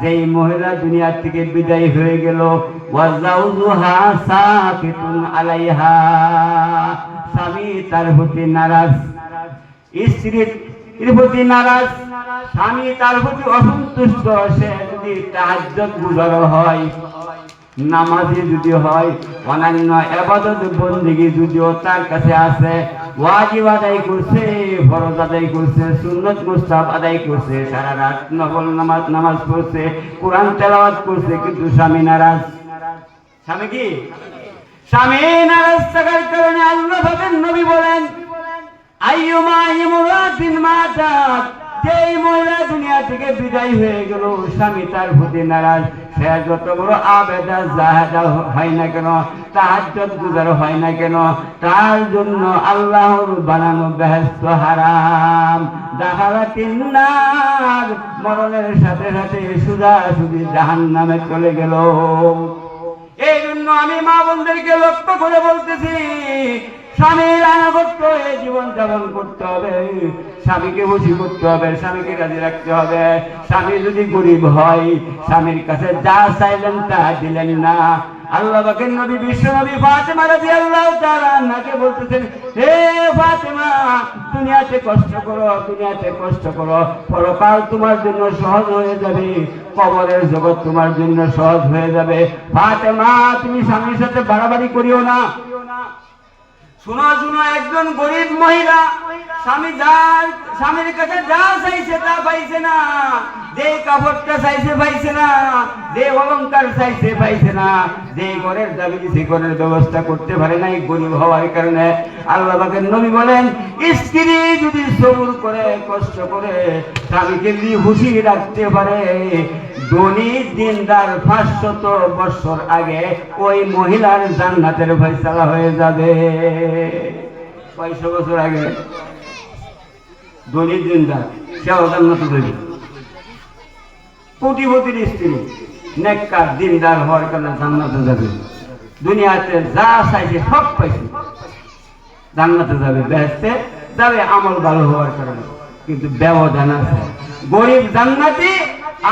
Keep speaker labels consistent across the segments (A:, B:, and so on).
A: যেই মহিলা দুনিয়া থেকে বিদায় হয়ে গেল আলাইহা, স্বামী তার প্রতি নারাজ স্ত্রীর প্রতি নারাজ, স্বামী তার প্রতি অসন্তুষ্ট, সে যদি গুজার হয় নামাজি যদি হয়, অন্যান্য এবাদত বন্দিগি যদিও তার কাছে আছে, ওয়াজিব আদায় করছে, ফরজ আদায় করছে, সুন্নত মুস্তাব আদায় করছে, সারা রাত নফল নামাজ নামাজ পড়ছে, কোরআন তেলাওয়াত করছে, কিন্তু স্বামী নারাজ। স্বামী কি? স্বামী নারাজ থাকার কারণে আল্লাহ নবী বলেন আইয়ুমা ইমরাতিন মাতাত। যেই মহিলা দুনিয়া থেকে বিদায় হয়ে গেল, স্বামী তার প্রতি নারাজ। সে যত বড় আবেদা, জাহেদা হয় না কেন তাহাজ্জত গুজার হয় না কেন, তার জন্য আল্লাহর বানানো বেহেস্ত হারাম। দাহারা তিন্নার মরণের সাথে সাথে সুদা সুদি জাহান নামে চলে গেল। এই জন্য আমি মা বোনদেরকে লক্ষ্য করে বলতেছি স্বামীর আনাগত্য হয়ে জীবন যাপন করতে হবে। স্বামীকে খুশি করতে হবে, স্বামীকে রাজি রাখতে হবে। স্বামী যদি গরিব হয়, স্বামীর কাছে যা চাইলেন তা দিলেন না। আল্লাহ বাকের নবী, বিশ্ব নবী ফাতেমা রাজি আল্লাহ বলতেছেন, হে ফাতেমা, দুনিয়াতে কষ্ট করো, দুনিয়াতে কষ্ট করো। পরকাল তোমার জন্য সহজ হয়ে যাবে, কবরের জগৎ তোমার জন্য সহজ হয়ে যাবে। ফাতেমা, তুমি স্বামীর সাথে বাড়াবাড়ি করিও না। শোনো শোনো একজন গরিব মহিলা, স্বামী যা, স্বামীর কাছে যা চাইছে তা পাইছে না। যে কাপড়টা চাইছে পাইছে না, যে অলংকার চাইছে পাইছে না, যে ঘরের দাবি সে ঘরের ব্যবস্থা করতে পারে নাই, গরিব হওয়ার কারণে আল্লাহ পাকের নবী বলেন, স্ত্রী যদি সবুর করে, কষ্ট করে, স্বামীকে যদি খুশি রাখতে পারে ধনী দিনদার পাঁচশত বছর আগে ওই মহিলার জান্নাতের ফয়সালা হয়ে যাবে। কয়শো বছর আগে ধনী দিনদার, সেও জান্নাতে দেবে কোটিপতির স্ত্রী, নেককার দিনদার হওয়ার কারণে জান্নাতে যাবে। দুনিয়াতে যা চাইছে সব পাইছে। জান্নাতে যাবে বেহেস্তে যাবে, আমল ভালো হওয়ার কারণে। কিন্তু ব্যবধান আছে। গরিব জান্নাতি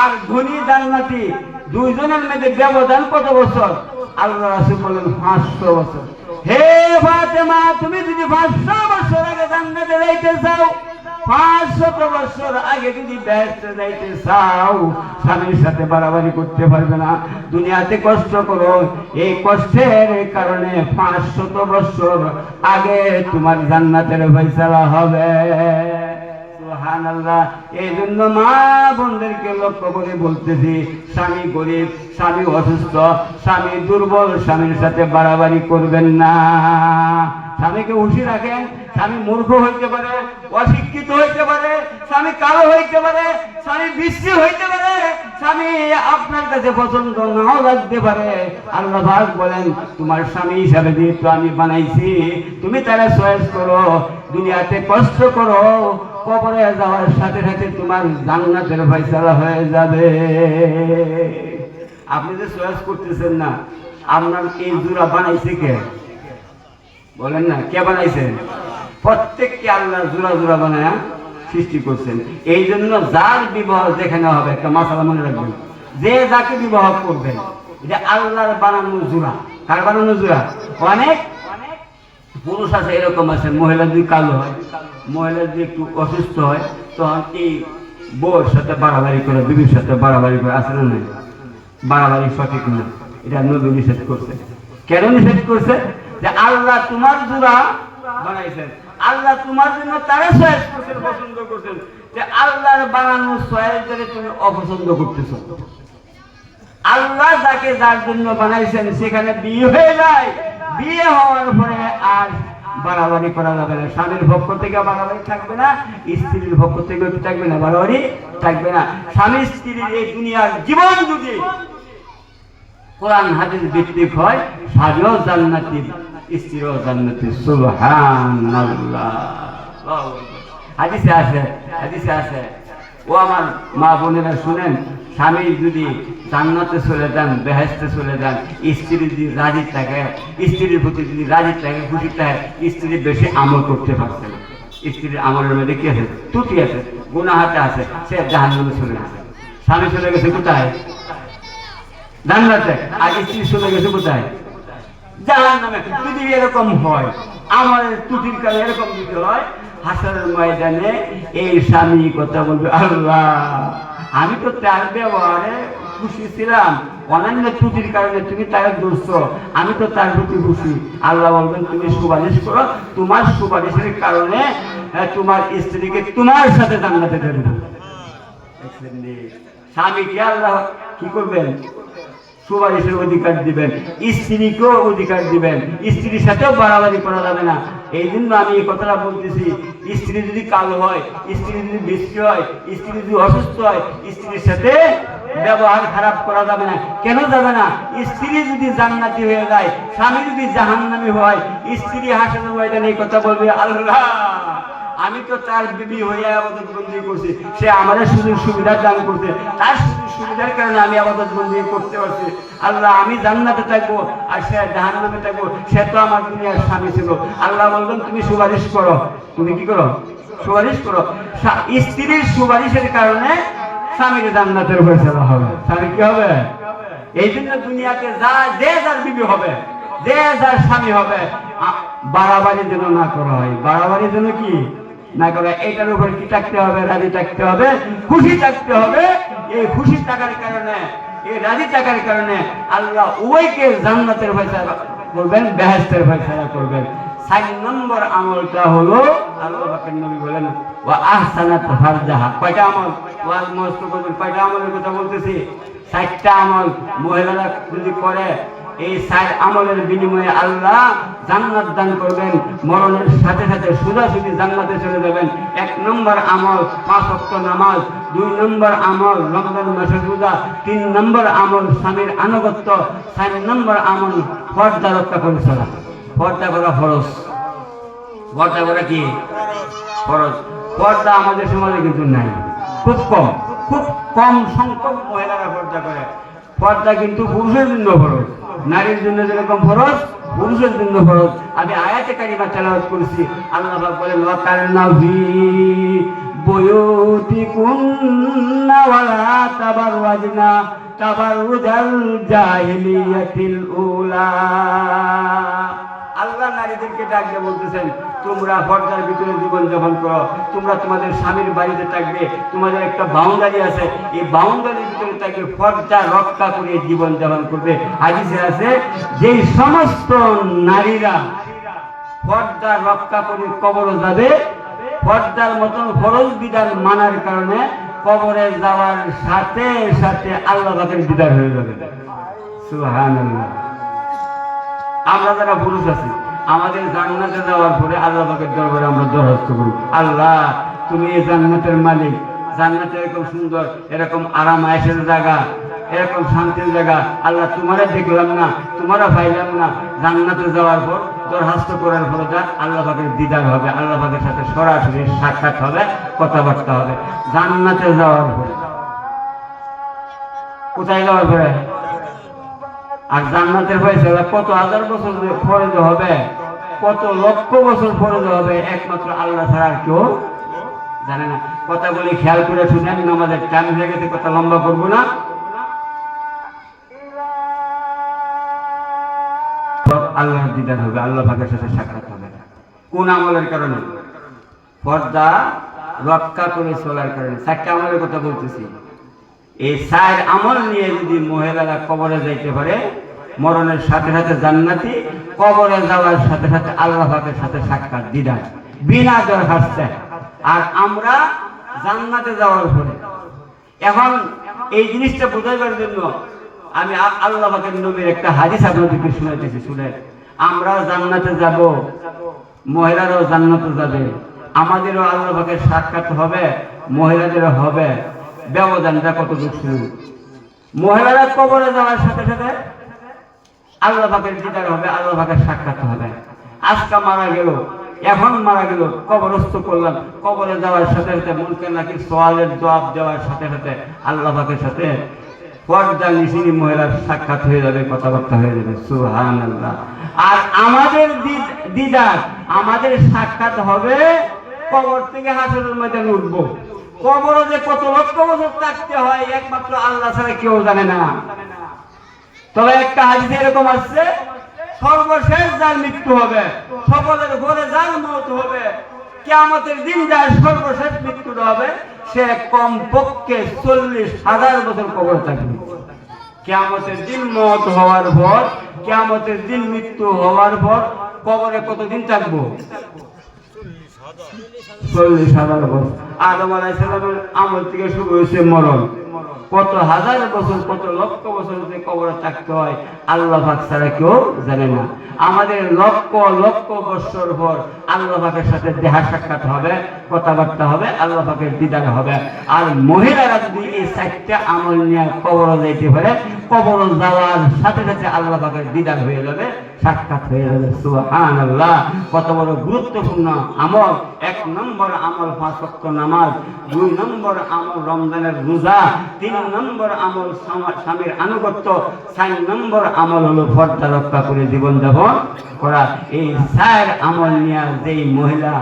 A: আর ধনী জান্নাতি দুইজনের মধ্যে ব্যবধান কত বছর? আল্লাহ রাসূল বলেন পাঁচশো বছর। হে ফাতেমা, তুমি যদি পাঁচশো বছর আগে জান্নাতে যাইতে চাও বছর আগে যাইতে চাও সাথে বাড়াবাড়ি করতে পারবে না। দুনিয়াতে কষ্ট করো, এই কষ্টের কারণে পাঁচশত বছর আগে তোমার জান্নাতের ফয়সালা হবে। সুবহানাল্লাহ। এই জন্য মা বোনদেরকে লক্ষ্য করে বলতেছি, স্বামী গরিব, স্বামী অসুস্থ, স্বামী দুর্বল, স্বামীর সাথে বাড়াবাড়ি করবেন না। স্বামীকে হুশি রাখেন স্বামী মূর্খ হইতে পারে, অশিক্ষিত হইতে পারে, স্বামী কালো হইতে পারে, স্বামী বিশ্রী হইতে পারে, স্বামী আপনার কাছে পছন্দ নাও লাগতে পারে। আল্লাহ ভাগ বলেন, তোমার স্বামী হিসাবে যেহেতু আমি বানাইছি, তুমি তারা চয়েস করো, দুনিয়াতে কষ্ট করো, কবরে যাওয়ার সাথে সাথে তোমার জান্নাতের ফয়সালা হয়ে যাবে। আপনি যে চয়েস করতেছেন না, আপনার এই জোড়া বানাইছে কে? বলেন না, কে বানাইছেন? প্রত্যেককে আল্লাহ জোড়া জোড়া বানায় সৃষ্টি করছেন। এই জন্য যার বিবাহ যেখানে হবে, একটা মাসালা মনে রাখবেন, যে যাকে বিবাহ করবেন এটা আল্লাহর বানানো জোড়া। কার বানানো জোড়া? অনেক পুরুষ আছে, এরকম আছে, মহিলা যদি কালো হয়, মহিলা যদি একটু অসুস্থ হয়, তখন এই বউর সাথে বাড়াবাড়ি করে, বিবির সাথে বাড়াবাড়ি করে আসে না নাই? বাড়াবাড়ি সঠিক না, এটা নবী নিষেধ করছে। কেন নিষেধ করছে? আল্লাহ তোমার জোড়া বানাইছেন। আল্লাহ তোমার জন্য তারা চয়েস করছেন পছন্দ করছেন। যে আল্লাহর বানানো ধরে তুমি অপছন্দ করতেছো। আল্লাহ যাকে যার জন্য বানাইছেন সেখানে বিয়ে হয়ে যায়। বিয়ে হওয়ার পরে আর বাড়াবাড়ি করা যাবে না। স্বামীর পক্ষ থেকে বাড়াবাড়ি থাকবে না স্ত্রীর পক্ষ থেকে থাকবে না বাড়াবাড়ি থাকবে না। স্বামী স্ত্রীর এই দুনিয়ার জীবন যদি কোরআন হাদিস ভিত্তিক হয় স্বামীও জান্নাতি। স্ত্রীও জান্নাতি সুবহানাল্লাহ। হাদিসে আছে হাদিসে আছে। ও আমার মা বোনেরা শুনেন, স্বামী যদি জান্নাতে চলে যান বেহেস্তে চলে যান, স্ত্রী যদি রাজি থাকে, স্ত্রীর প্রতি যদি রাজি থাকে, খুশি থাকে, স্ত্রী বেশি আমল করতে পারছে না। স্ত্রীর আমলের মধ্যে কি আছে? ত্রুটি আছে গুনাহাতে আছে, সে জাহান নামে চলে গেছে। স্বামী চলে গেছে কোথায়? জান্নাতে। আর স্ত্রী চলে গেছে কোথায়? জাহান যদি এরকম হয়। আমার ত্রুটির কারণে এরকম যদি হয় হাসানের ময়দানে এই স্বামী কথা বলবে, আল্লাহ, আমি তো তার ব্যবহারে খুশি ছিলাম। অন্যান্য ত্রুটির কারণে তুমি তাকে দোষ আমি তো তার প্রতি খুশি। আল্লাহ বলবেন, তুমি সুপারিশ করো, তোমার সুপারিশের কারণে তোমার স্ত্রীকে তোমার সাথে জান্নাতে দেবে। স্বামীকে আল্লাহ কি করবেন? সুপারিশের অধিকার দিবেন, স্ত্রীকেও অধিকার দিবেন, স্ত্রীর সাথেও বাড়াবাড়ি করা যাবে না। এই জন্য আমি এই কথাটা বলতেছি, স্ত্রী যদি কালো হয়, স্ত্রী যদি হয়, স্ত্রী যদি অসুস্থ হয়, স্ত্রীর সাথে ব্যবহার খারাপ করা যাবে না। কেন যাবে না? স্ত্রী যদি জান্নাতি হয়ে যায়, স্বামী যদি জাহান্নামী হয়, স্ত্রী হাসানো এই কথা বলবে, আল্লাহ! আমি তো তার বিবি হয়ে আবাদত বন্দি করছি। সে আমাদের সুযোগ সুবিধা দান করছে। তার সুযোগ সুবিধার কারণে আমি আবাদত বন্দি করতে পারছি। আল্লাহ, আমি জান্নাতে থাকব আর সে জাহান নামে থাকব। সে তো আমার দুনিয়ার স্বামী ছিল। আল্লাহ বলবেন তুমি সুপারিশ করো। তুমি কি করো? সুপারিশ করো। স্ত্রীর সুপারিশের কারণে স্বামীকে জান্নাতের ফেসলা হবে। স্বামী কি হবে? এই জন্য দুনিয়াতে যা, যে যার বিবি হবে, যে যার স্বামী হবে বাড়াবাড়ি যেন না করা হয়। বাড়াবাড়ি যেন কি? না করা এটার উপর কি থাকতে হবে? রাজি থাকতে হবে। খুশি থাকতে হবে। এই খুশি থাকার কারণে, এই রাজি থাকার কারণে আল্লাহ উভয়কে জান্নাতের করবেন বেহেস্তের করবেন। সাত নম্বর আমলটা হলো, আল্লাহ নবী বলেন কয়টা আমল? কয়টা আমলের কথা বলতেছি? ষাটটা আমল। মহিলারা যদি করে, এই সাত আমলের বিনিময়ে আল্লাহ জান্নাত দান করবেন। মরণের সাথে সাথে সোজাসুজি জান্নাতে চলে যাবেন, এক নম্বর আমল পাঁচ অক্ট নামাজ, দুই নম্বর আমল রমজান মাসের রোজা, তিন নম্বর আমল স্বামীর আনুগত্য, চার নম্বর আমল পর্দা রক্ষা করে চলা পর্দা করা ফরজ। পর্দা করা কি? ফরজ। পর্দা আমাদের সমাজে কিন্তু নাই। খুব কম। খুব কম সংখ্যক মহিলারা পর্দা করে। পর্দা কিন্তু পুরুষের জন্য ফরজ। নারীর জন্য যেরকম ফরজ পুরুষের জন্য ফরজ। আমি আয়াতে কারিমা তেলাওয়াত করেছি। আল্লাহ পাক বলেন ওয়াকারনা ফি বুয়ুতিকুন্না ওয়ালা তাবাররাজনা তাবাররুজাল জাহিলিয়াতিল উলা। আল্লাহ নারীদেরকে ডাকতে বলতেছেন, তোমরা পর্দার ভিতরে জীবন যাপন করো। তোমরা তোমাদের স্বামীর বাড়িতে থাকবে। তোমাদের একটা বাউন্ডারি আছে। এই বাউন্ডারির ভিতরে থাকবে পর্দা রক্ষা করে জীবন যাপন করবে। হাদিসে আছে যে সমস্ত নারীরা পর্দা রক্ষা করে কবর যাবে, পর্দার মতন ফরজ বিধান মানার কারণে কবরে যাওয়ার সাথে সাথে আল্লাহ পাকের বিদার হয়ে যাবে। সুবহানাল্লাহ। আমরা যারা পুরুষ আছি, আমাদের জান্নাতে যাওয়ার পরে আল্লাহ পাকের দরবারে আমরা দরখাস্ত করি আল্লাহ, তুমি এই জান্নাতের মালিক। জান্নাতে এরকম সুন্দর, এরকম আরাম আয়েসের জায়গা, এরকম শান্তির জায়গা। আল্লাহ, তোমারা দেখলাম না, তোমারা পাইলাম না। জান্নাতে যাওয়ার পর, দরখাস্ত করার পরে যা আল্লাহ পাকের দিদার হবে, আল্লাহ পাকের সাথে সরাসরি সাক্ষাৎ হবে, কথাবার্তা হবে। জান্নাতে যাওয়ার পরে, কোথায় যাওয়ার পরে? আর জান্নাতের ফয়সালা কত হাজার বছর যে হবে? কত লক্ষ বছর যে হবে? একমাত্র আল্লাহ ছাড়া আর কেউ জানে না। কথাগুলি খেয়াল করে শুনেন আমাদের টাইম হয়ে গেছে, কথা লম্বা করব না। আল্লাহর দিদার হবে, আল্লাহ পাকের সাথে সাক্ষাৎ হবে। কোন আমলের কারণে? পর্দা রক্ষা করে চলার কারণে। চারটা আমলের কথা বলতেছি। এই সার আমল নিয়ে যদি মহিলারা কবরে যাইতে পারে মরণের সাথে সাথে জান্নাতি, কবরে যাওয়ার সাথে সাথে আল্লাহ পাকের সাথে সাক্ষাৎ দিদার। বিনা দরখাস্তে। আর আমরা জান্নাতে যাওয়ার পরে এখন এই জিনিসটা বোঝাইবার জন্য আমি আল্লাহ পাকের নবীর একটা হাদিস আপনাদেরকে শুনাইতেছি শুনে আমরা জান্নাতে যাব, মহিলারাও জান্নাতে যাবে, আমাদেরও আল্লাহ পাকের সাক্ষাৎ হবে, মহিলাদেরও হবে। ব্যবধানটা কত শুরু মহিলারা কবরে যাওয়ার সাথে সাথে আল্লাহ পাকের দিদার হবে, আল্লাহ পাকের সাক্ষাৎ হবে। আজকা মারা গেল, এখন মারা গেল, কবরস্থ করলাম। কবরে যাওয়ার সাথে সাথে মুলকে নাকি সোয়ালের জবাব দেওয়ার সাথে সাথে আল্লাহ পাকের সাথে পর্দা নিশিনী মহিলার সাক্ষাৎ হয়ে যাবে, কথাবার্তা হয়ে যাবে। সুহান আল্লাহ আর আমাদের দিদ- দিদার, আমাদের সাক্ষাৎ হবে কবর থেকে হাসরের ময়দানে উঠবো। কবরে যে কত লক্ষ বছর থাকতে হয়, একমাত্র আল্লাহ ছাড়া কেউ জানে না। তবে একটা হাদিস এরকম আসছে, সর্বশেষ যার মৃত্যু হবে সকলের ঘরে যার মত হবে, কেয়ামতের দিন যার সর্বশেষ মৃত্যুটা হবে, সে কম পক্ষে চল্লিশ হাজার বছর কবর থাকবে। কেয়ামতের দিন মত হওয়ার পর, কেয়ামতের দিন মৃত্যু হওয়ার পর কবরে কতদিন থাকব? চল্লিশ হাজার বছর। আদম আলাইসালামের আমল থেকে শুরু হয়েছে মরণ। কত হাজার বছর, কত লক্ষ বছর যে কবরে থাকতে হয়, আল্লাহ পাক ছাড়া কেউ জানে না। আমাদের লক্ষ লক্ষ বছর পর আল্লাহ পাকের সাথে দেহা সাক্ষাৎ হবে, কথাবার্তা হবে, আল্লাহ পাকের দিদার হবে। আর মহিলারা যদি এই চারটা আমল নিয়ে কবর যাইতে পারে, কবর যাওয়ার সাথে সাথে আল্লাহ পাকের দিদার হয়ে যাবে, সাক্ষাৎ হয়ে যাবে। সুবহান আল্লাহ কত বড় গুরুত্বপূর্ণ আমল। এক নম্বর আমল পাঁচ নামাজ, দুই নম্বর আমল রমজানের রোজা তিন নম্বর আমল স্বামীর আনুগত্য, চার নম্বর আমল হলো পর্দা রক্ষা করে জীবন যাপন করা। এই চার আমল নিয়ে যেই মহিলা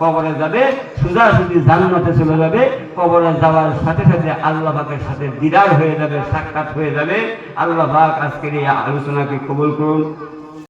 A: কবরে যাবে, সোজাসুজি জান্নাতে চলে যাবে, কবরে যাওয়ার সাথে সাথে আল্লাহ পাকের সাথে দিদার হয়ে যাবে, সাক্ষাৎ হয়ে যাবে। আল্লাহ পাক আজকের এই আলোচনাকে কবুল করুন।